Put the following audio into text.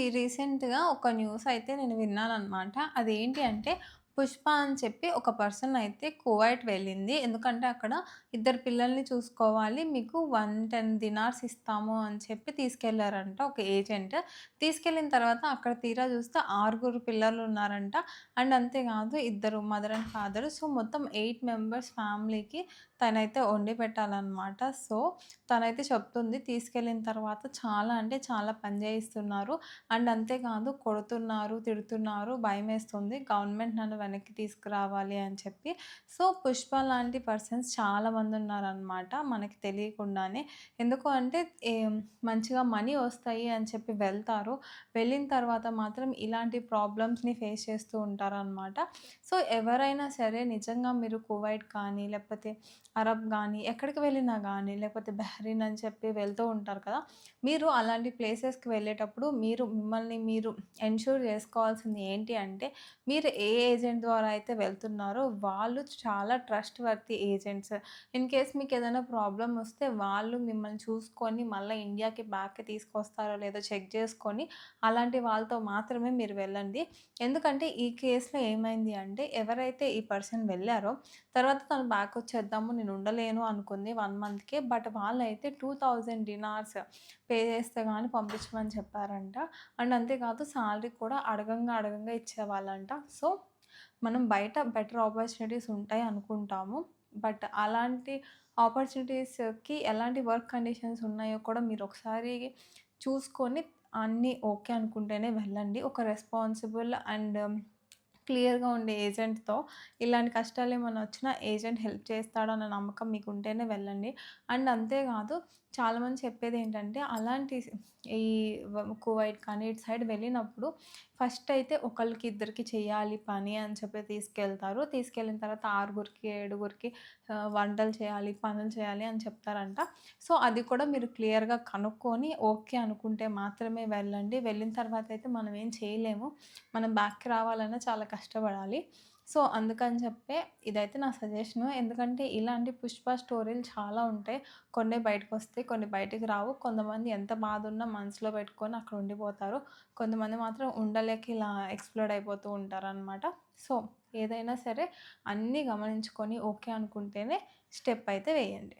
ఈ రీసెంట్‌గా ఒక న్యూస్ అయితే నేను విన్నాను అనమాట అదేంటి అంటే పుష్ప అని చెప్పి ఒక పర్సన్ అయితే కువైట్ వెళ్ళింది. ఎందుకంటే అక్కడ ఇద్దరు పిల్లల్ని చూసుకోవాలి. మీకు 110 దినార్స్ ఇస్తాము అని చెప్పి తీసుకెళ్ళారంట ఒక ఏజెంట్. తీసుకెళ్ళిన తర్వాత అక్కడ తీరా చూస్తే ఆరుగురు పిల్లలు ఉన్నారంట. అండ్ అంతేకాదు ఇద్దరు మదర్ అండ్ ఫాదర్. సో, మొత్తం ఎయిట్ మెంబర్స్ ఫ్యామిలీకి తనైతే వండి పెట్టాలన్నమాట సో, తనైతే చెప్తుంది తీసుకెళ్ళిన తర్వాత చాలా అంటే చాలా పని చేయిస్తున్నారు. అండ్ అంతేకాదు కొడుతున్నారు, తిడుతున్నారు, భయమేస్తుంది. గవర్నమెంట్ నన్ను వెనక్కి తీసుకురావాలి అని చెప్పి. సో, పుష్ప లాంటి పర్సన్స్ చాలామంది ఉన్నారనమాట మనకి తెలియకుండానే. ఎందుకు అంటే మంచిగా మనీ వస్తాయి అని చెప్పి వెళ్తారు. వెళ్ళిన తర్వాత మాత్రం ఇలాంటి ప్రాబ్లమ్స్‌ని ఫేస్ చేస్తూ ఉంటారనమాట. సో, ఎవరైనా సరే నిజంగా మీరు కువైట్ కానీ, లేకపోతే అరబ్ కానీ ఎక్కడికి వెళ్ళినా కానీ లేకపోతే బహ్రెయిన్ అని చెప్పి వెళ్తూ ఉంటారు కదా! మీరు అలాంటి ప్లేసెస్‌కి వెళ్ళేటప్పుడు మీరు మిమ్మల్ని మీరు ఎన్‌ష్యూర్ చేసుకోవాల్సింది ఏంటి అంటే, మీరు ఏ ఏజెంట్ ద్వారా అయితే వెళ్తున్నారో వాళ్ళు చాలా trustworthy agents. In case మీకు ఏదైనా ప్రాబ్లం వస్తే వాళ్ళు మిమ్మల్ని చూసుకొని మళ్ళీ ఇండియాకి బ్యాక్‌కి తీసుకొస్తారో లేదో చెక్ చేసుకొని, అలాంటి వాళ్ళతో మాత్రమే మీరు వెళ్ళండి. ఎందుకంటే ఈ కేసులో ఏమైంది అంటే ఎవరైతే ఈ పర్సన్ వెళ్ళారో తర్వాత తను బ్యాక్ వచ్చేద్దాము నేను ఉండలేను అనుకుంది వన్ మంత్‌కే. బట్ వాళ్ళైతే 2000 డినార్స్ పే చేస్తే కానీ పంపించమని చెప్పారంట. అండ్ అంతేకాదు సాలరీ కూడా అడగంగా అడగంగా ఇచ్చేవాళ్ళంట. సో, మనం బయట బెటర్ ఆపర్చునిటీస్ ఉంటాయి అనుకుంటాము. బట్ అలాంటి ఆపర్చునిటీస్‌కి ఎలాంటి వర్క్ కండిషన్స్ ఉన్నాయో కూడా మీరు ఒకసారి చూసుకొని అన్నీ ఓకే అనుకుంటేనే వెళ్ళండి. ఒక రెస్పాన్సిబుల్ అండ్ క్లియర్‌గా ఉండే ఏజెంట్‌తో ఇలాంటి కష్టాలు ఏమైనా వచ్చినా ఏజెంట్ హెల్ప్ చేస్తాడన్న నమ్మకం మీకు ఉంటేనే వెళ్ళండి. అండ్ అంతేకాదు చాలామంది చెప్పేది ఏంటంటే అలాంటి ఈ కువైట్ కానీ ఇటు సైడ్ వెళ్ళినప్పుడు ఫస్ట్ అయితే ఒకళ్ళకి ఇద్దరికి చేయాలి పని అని చెప్పి తీసుకెళ్తారు. తీసుకెళ్ళిన తర్వాత ఆరుగురికి, ఏడుగురికి వంటలు చేయాలి, పనులు చేయాలి అని చెప్తారంట. సో, అది కూడా మీరు క్లియర్‌గా కనుక్కొని ఓకే అనుకుంటే మాత్రమే వెళ్ళండి. వెళ్ళిన తర్వాత అయితే మనం ఏం చేయలేము. మనం బ్యాక్‌కి రావాలన్నా చాలా కష్టపడాలి. సో, అందుకని చెప్పే ఇదైతే నా సజెషను. ఎందుకంటే ఇలాంటి పుష్ప స్టోరీలు చాలా ఉంటాయి. కొన్ని బయటకొస్తాయి, కొన్ని బయటికి రావు. కొంతమంది ఎంత బాధున్నా మనసులో పెట్టుకొని అక్కడ ఉండిపోతారు. కొంతమంది మాత్రం ఉండలేక ఇలా ఎక్స్ప్లోర్ అయిపోతూ ఉంటారనమాట. సో, ఏదైనా సరే అన్నీ గమనించుకొని ఓకే అనుకుంటేనే స్టెప్ అయితే వేయండి.